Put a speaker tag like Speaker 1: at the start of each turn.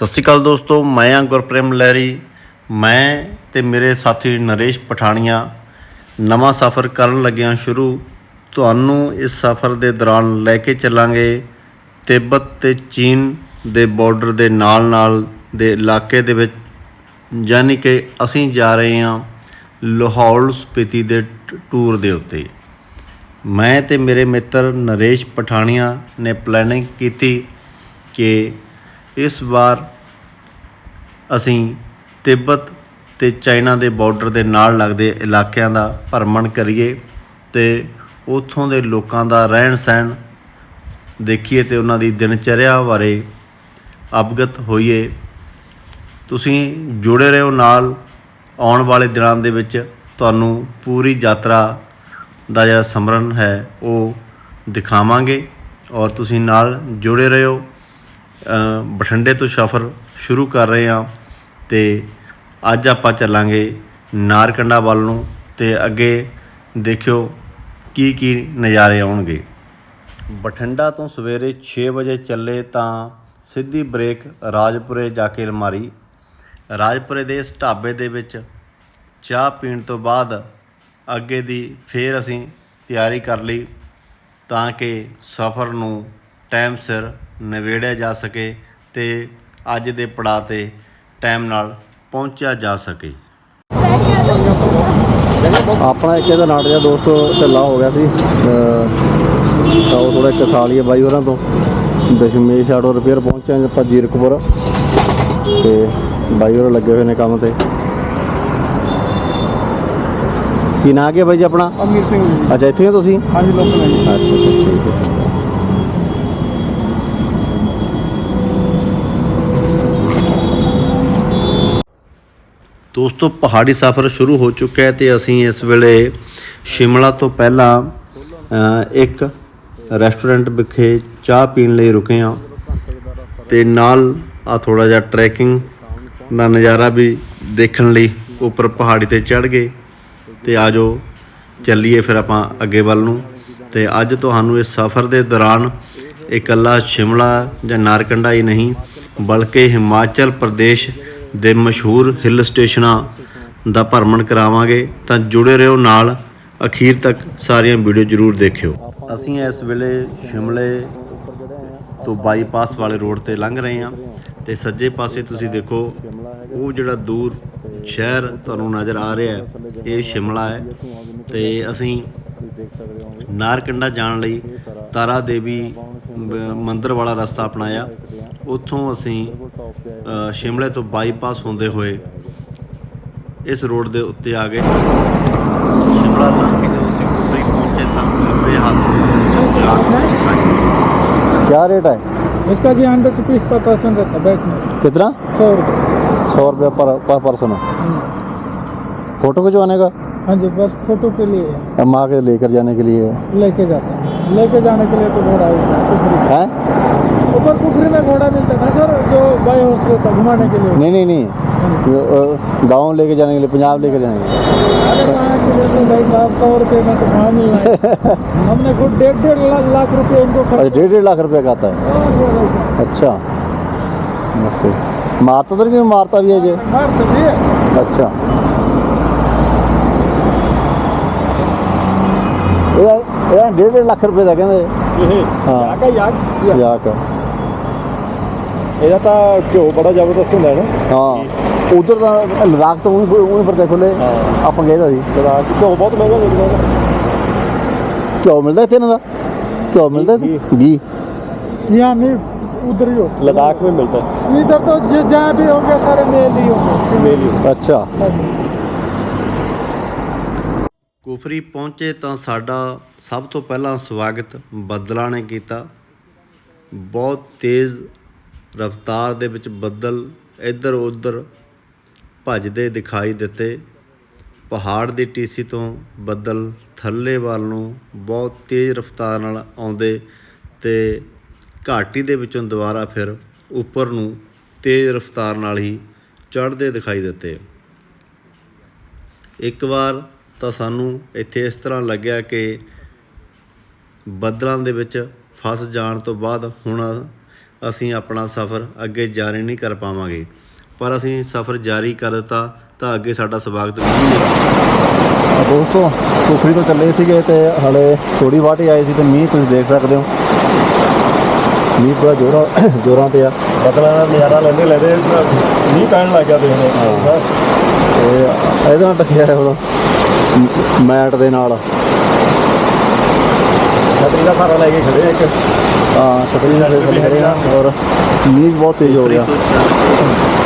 Speaker 1: ਸਤਿ ਸ਼੍ਰੀ ਅਕਾਲ ਦੋਸਤੋ, ਮੈਂ ਹਾਂ ਗੁਰਪ੍ਰੇਮ ਲਹਿਰੀ। ਮੈਂ ਤੇ ਮੇਰੇ ਸਾਥੀ ਨਰੇਸ਼ ਪਠਾਣੀਆਂ ਨਵਾਂ ਸਫ਼ਰ ਕਰਨ ਲੱਗਿਆਂ ਸ਼ੁਰੂ। ਤੁਹਾਨੂੰ ਇਸ ਸਫ਼ਰ ਦੇ ਦੌਰਾਨ ਲੈ ਕੇ ਚੱਲਾਂਗੇ ਤਿੱਬਤ ਤੇ ਚੀਨ ਦੇ ਬਾਰਡਰ ਦੇ ਨਾਲ-ਨਾਲ ਦੇ ਇਲਾਕੇ ਦੇ ਵਿੱਚ। ਯਾਨੀ ਕਿ ਅਸੀਂ ਜਾ ਰਹੇ ਹਾਂ ਲਾਹੌਰ ਸਪੀਤੀ ਦੇ ਟੂਰ ਦੇ ਉੱਤੇ। ਮੈਂ ਤੇ ਮੇਰੇ ਮਿੱਤਰ ਨਰੇਸ਼ ਪਠਾਣੀਆਂ ਨੇ ਪਲੈਨਿੰਗ ਕੀਤੀ ਕਿ ਇਸ ਵਾਰ ਅਸੀਂ ਤਿੱਬਤ ਅਤੇ ਚਾਈਨਾ ਦੇ ਬਾਰਡਰ ਦੇ ਨਾਲ ਲੱਗਦੇ ਇਲਾਕਿਆਂ ਦਾ ਭਰਮਣ ਕਰੀਏ ਅਤੇ ਉੱਥੋਂ ਦੇ ਲੋਕਾਂ ਦਾ ਰਹਿਣ ਸਹਿਣ ਦੇਖੀਏ ਅਤੇ ਉਹਨਾਂ ਦੀ ਦਿਨਚਰਿਆ ਬਾਰੇ ਅਵਗਤ ਹੋਈਏ। ਤੁਸੀਂ ਜੁੜੇ ਰਹੋ ਨਾਲ। ਆਉਣ ਵਾਲੇ ਦਿਨਾਂ ਦੇ ਵਿੱਚ ਤੁਹਾਨੂੰ ਪੂਰੀ ਯਾਤਰਾ ਦਾ ਜਿਹੜਾ ਸਮਰਨ ਹੈ ਉਹ ਦਿਖਾਵਾਂਗੇ ਔਰ ਤੁਸੀਂ ਨਾਲ ਜੁੜੇ ਰਹੋ। ਅ, ਬਠਿੰਡੇ ਤੋਂ ਸਫ਼ਰ ਸ਼ੁਰੂ ਕਰ ਰਹੇ ਹਾਂ ਤੇ ਅੱਜ ਆਪਾਂ ਚੱਲਾਂਗੇ ਨਾਰਕੰਡਾ ਵੱਲ ਨੂੰ ਤੇ ਅੱਗੇ ਦੇਖਿਓ ਕੀ ਕੀ ਨਜ਼ਾਰੇ ਆਉਣਗੇ। ਬਠਿੰਡਾ ਤੋਂ ਸਵੇਰੇ 6 ਵਜੇ ਚੱਲੇ ਤਾਂ ਸਿੱਧੀ ਬ੍ਰੇਕ ਰਾਜਪੁਰੇ ਜਾ ਕੇ ਅਲਮਾਰੀ। ਰਾਜਪੁਰੇ ਦੇ ਇਸ ਢਾਬੇ ਦੇ ਵਿੱਚ ਚਾਹ ਪੀਣ ਤੋਂ ਬਾਅਦ ਅੱਗੇ ਦੀ ਫੇਰ ਅਸੀਂ ਤਿਆਰੀ ਕਰ ਲਈ ਤਾਂ ਕਿ ਸਫ਼ਰ ਨੂੰ ਟਾਈਮ ਸਿਰ ਨਿਬੇੜਿਆ ਜਾ ਸਕੇ ਤੇ ਅੱਜ ਦੇ ਪੜਾਅ ਤੇ ਟਾਈਮ ਨਾਲ ਪਹੁੰਚਿਆ ਜਾ ਸਕੇ।
Speaker 2: ਆਪਣਾ ਇੱਕ ਇਹਦਾ ਨਾਟ ਜਿਹਾ ਦੋਸਤੋ ਢਿੱਲਾ ਹੋ ਗਿਆ ਸੀ। ਤਾਂ ਉਹ ਥੋੜਾ ਇੱਕ ਸਾਲ ਹੀ ਆ ਬਾਈ ਹੋਰਾਂ ਤੋਂ। ਦਸ਼ਮੇਸ਼ ਆਟੋ ਰਿਪੇਅਰ ਪਹੁੰਚੇ ਆਪਾਂ ਜੀਰਕਪੁਰ। ਤੇ ਬਾਈ ਹੋਰ ਲੱਗੇ ਹੋਏ ਨੇ ਕੰਮ ਤੇ। ਕੀ ਨਾਂ ਕੀ ਹੈ ਬਾਈ ਜੀ ਆਪਣਾ?
Speaker 3: ਅਮੀਰ ਸਿੰਘ ਜੀ।
Speaker 2: ਅੱਛਾ ਇੱਥੇ ਹੀ ਤੁਸੀਂ?
Speaker 3: ਹਾਂਜੀ ਲੋਕਲ ਹੈ ਜੀ।
Speaker 2: ਅੱਛਾ ਠੀਕ ਹੈ।
Speaker 1: ਦੋਸਤੋ, ਪਹਾੜੀ ਸਫ਼ਰ ਸ਼ੁਰੂ ਹੋ ਚੁੱਕਾ ਹੈ ਤੇ ਅਸੀਂ ਇਸ ਵੇਲੇ ਸ਼ਿਮਲਾ ਤੋਂ ਪਹਿਲਾਂ ਇੱਕ ਰੈਸਟੋਰੈਂਟ ਵਿਖੇ ਚਾਹ ਪੀਣ ਲਈ ਰੁਕੇ ਹਾਂ। ਤੇ ਨਾਲ ਆ ਥੋੜਾ ਜਿਹਾ ਟਰੈਕਿੰਗ ਦਾ ਨਜ਼ਾਰਾ ਵੀ ਦੇਖਣ ਲਈ ਉੱਪਰ ਪਹਾੜੀ ਤੇ ਚੜ ਗਏ। ਤੇ ਆਜੋ ਚੱਲੀਏ ਫਿਰ ਆਪਾਂ ਅੱਗੇ ਵੱਲ ਨੂੰ। ਤੇ ਅੱਜ ਤੁਹਾਨੂੰ ਇਸ ਸਫ਼ਰ ਦੇ ਦੌਰਾਨ ਇਕੱਲਾ ਸ਼ਿਮਲਾ ਜਾਂ ਨਾਰਕੰਡਾ ਹੀ ਨਹੀਂ, ਬਲਕਿ ਹਿਮਾਚਲ ਪ੍ਰਦੇਸ਼ ਦੇ ਮਸ਼ਹੂਰ ਹਿੱਲ ਸਟੇਸ਼ਨਾਂ ਦਾ ਭਰਮਣ ਕਰਾਵਾਂਗੇ ਤਾਂ ਜੁੜੇ ਰਹੋ ਨਾਲ। ਅਖੀਰ ਤੱਕ ਸਾਰੀਆਂ ਵੀਡੀਓ ਜ਼ਰੂਰ ਦੇਖਿਓ। ਅਸੀਂ ਇਸ ਵੇਲੇ ਸ਼ਿਮਲੇ ਤੋਂ ਬਾਈਪਾਸ ਵਾਲੇ ਰੋਡ ਤੇ ਲੰਘ ਰਹੇ ਹਾਂ ਤੇ ਸੱਜੇ ਪਾਸੇ ਤੁਸੀਂ ਦੇਖੋ, ਉਹ ਜਿਹੜਾ ਦੂਰ ਸ਼ਹਿਰ ਤੁਹਾਨੂੰ ਨਜ਼ਰ ਆ ਰਿਹਾ ਹੈ, ਇਹ ਸ਼ਿਮਲਾ ਹੈ ਤੇ ਅਸੀਂ
Speaker 2: ਦੇਖ
Speaker 1: ਨਾਰਕੰਡਾ ਜਾਣ ਲਈ ਤਾਰਾ ਦੇਵੀ ਬ- ਮੰਦਿਰ ਵਾਲਾ ਰਸਤਾ ਅਪਣਾਇਆ। ਉੱਥੋਂ ਅਸੀਂ ਅ, ਸ਼ਿਮਲੇ ਤੋਂ ਬਾਈਪਾਸ ਹੁੰਦੇ ਹੋਏ ਇਸ ਰੋਡ ਦੇ ਉੱਤੇ ਆ ਗਏ ਸ਼ਿਮਲਾ ਲੰਘ ਕੇ ਜਦੋਂ ਅਸੀਂ ਕੁਫਰੀ ਪਹੁੰਚੇ ਤਾਂ ਖੱਬੇ ਹੱਥ ਜਾ ਹਾਂਜੀ
Speaker 2: क्या रेट है
Speaker 3: इसका जी हंड्रेड रुपीज़ पर पर्सन रहता है बैठने
Speaker 2: कितना
Speaker 3: सौ रुपये
Speaker 2: सौ रुपये पर पर पर्सन फोटो खिंचवाने का
Speaker 3: हाँ जी बस फोटो के लिए है।
Speaker 2: या माँ के लेकर जाने के लिए
Speaker 3: लेके जाते हैं लेके जाने के लिए तो घोड़ा होता है कुफरी
Speaker 2: है
Speaker 3: ऊपर कुफरी में घोड़ा मिलता था सर जो बाई हॉर्स रहता घुमाने के लिए
Speaker 2: नहीं नहीं नहीं गांव लेके जाने के लिए पंजाब लेकर जाने के लिए
Speaker 3: अरे वहाँ के लिए तो भाई साहब सौ रुपये में तो कहाँ मिल रहा है हमने खुद डेढ़ डेढ़ ला- लाख रुपये इनको
Speaker 2: अच्छा
Speaker 3: खर्च
Speaker 2: डेढ़ डेढ़ लाख रुपए का आता है
Speaker 3: और वो लोग
Speaker 2: अच्छा ओके मारता तो नहीं मारता भी है ये
Speaker 3: मार तो दिए
Speaker 2: अच्छा ਡੇਢ ਡੇਢ ਲੱਖ ਰੁਪਏ ਦਾ ਕਹਿੰਦੇ ਹਾਂ
Speaker 3: आका यार
Speaker 2: ਯਾਕ
Speaker 3: ਇਹਦਾ ਤਾਂ ਘਿਓ ਬੜਾ ਜ਼ਬਰਦਸਤ ਹੁੰਦਾ ਹੈ ਨਾ
Speaker 2: ਹਾਂ ਉਧਰ ਦਾ ਲਦਾਖ ਤੋਂ ਉਹ ਉਹ ਪਰ ਦੇਖੋ ਲੈ ਆਪਾਂ ਗਏ ਦਾ ਸੀ
Speaker 3: ਲਦਾਖ ਚ ਘਿਓ ਬਹੁਤ ਮਹਿੰਗਾ ਮਿਲਦਾ ਹੈ
Speaker 2: ਘਿਓ ਮਿਲਦਾ ਇੱਥੇ ਇਹਨਾਂ ਦਾ ਘਿਓ ਮਿਲਦਾ ਇੱਥੇ? ਘੀ
Speaker 3: यहाँ नहीं उधर ही हो
Speaker 4: लद्दाख में मिलता है
Speaker 3: इधर तो जिस जहाँ भी होंगे सारे मेल ही होंगे
Speaker 4: मेल ही
Speaker 2: ਅੱਛਾ
Speaker 1: ਕੁਫਰੀ ਪਹੁੰਚੇ ਤਾਂ ਸਾਡਾ ਸਭ ਤੋਂ ਪਹਿਲਾਂ ਸਵਾਗਤ ਬੱਦਲਾਂ ਨੇ ਕੀਤਾ। ਬਹੁਤ ਤੇਜ਼ ਰਫ਼ਤਾਰ ਦੇ ਵਿੱਚ ਬੱਦਲ ਇੱਧਰ ਉੱਧਰ ਭੱਜਦੇ ਦਿਖਾਈ ਦਿੱਤੇ। ਪਹਾੜ ਦੀ ਟੀਸੀ ਤੋਂ ਬੱਦਲ ਥੱਲੇ ਵੱਲ ਨੂੰ ਬਹੁਤ ਤੇਜ਼ ਰਫ਼ਤਾਰ ਨਾਲ ਆਉਂਦੇ ਤੇ ਘਾਟੀ ਦੇ ਵਿੱਚੋਂ ਦੁਬਾਰਾ ਫਿਰ ਉੱਪਰ ਨੂੰ ਤੇਜ਼ ਰਫ਼ਤਾਰ ਨਾਲ ਹੀ ਚੜ੍ਹਦੇ ਦਿਖਾਈ ਦਿੱਤੇ। ਇੱਕ ਵਾਰ ਤਾਂ ਸਾਨੂੰ ਇੱਥੇ ਇਸ ਤਰ੍ਹਾਂ ਲੱਗਿਆ ਕਿ ਬੱਦਲਾਂ ਦੇ ਵਿੱਚ ਫਸ ਜਾਣ ਤੋਂ ਬਾਅਦ ਹੁਣ ਅਸੀਂ ਆਪਣਾ ਸਫ਼ਰ ਅੱਗੇ ਜਾਰੀ ਨਹੀਂ ਕਰ ਪਾਵਾਂਗੇ। ਪਰ ਅਸੀਂ ਸਫ਼ਰ ਜਾਰੀ ਕਰ ਦਿੱਤਾ ਤਾਂ ਅੱਗੇ ਸਾਡਾ ਸਵਾਗਤ ਹੈ
Speaker 2: ਦੋਸਤੋ ਕੁਫਰੀ ਤੋਂ ਚੱਲੇ ਸੀਗੇ ਤੇ ਹਲੇ ਥੋੜੀ ਵਾਟੇ ਆਏ ਸੀ ਤੇ ਮੀਂਹ ਤੁਸੀਂ ਦੇਖ ਸਕਦੇ ਹੋ। ਮੀਂਹ ਪੂਰਾ ਜੋਰਾਂ ਜੋਰਾਂ ਤੇ ਆ।
Speaker 4: ਬਦਲਾਂ ਦਾ ਨਜ਼ਾਰਾ ਲੈਂਦੇ ਲੈਂਦੇ ਮੀਂਹ ਪੈਣ ਲੱਗ ਗਿਆ ਤੇ ਹੁਣ।
Speaker 2: ਤੇ ਇਹਦੇ ਨਾਲ ਟੱਕਿਆ ਹੈ ਹੁਣ? ਮੈਟ ਦੇ ਨਾਲ।
Speaker 4: ਛਤਰੀ ਦਾ ਸਾਰਾ ਲੈ ਕੇ ਖੜੇ ਆ ਇੱਕ।
Speaker 2: ਹਾਂ ਛਤਰੀ ਨਾਲ ਖੜੇ ਆ। ਔਰ ਮੀਂਹ ਬਹੁਤ ਤੇਜ਼ ਹੋ
Speaker 1: ਤੋਂ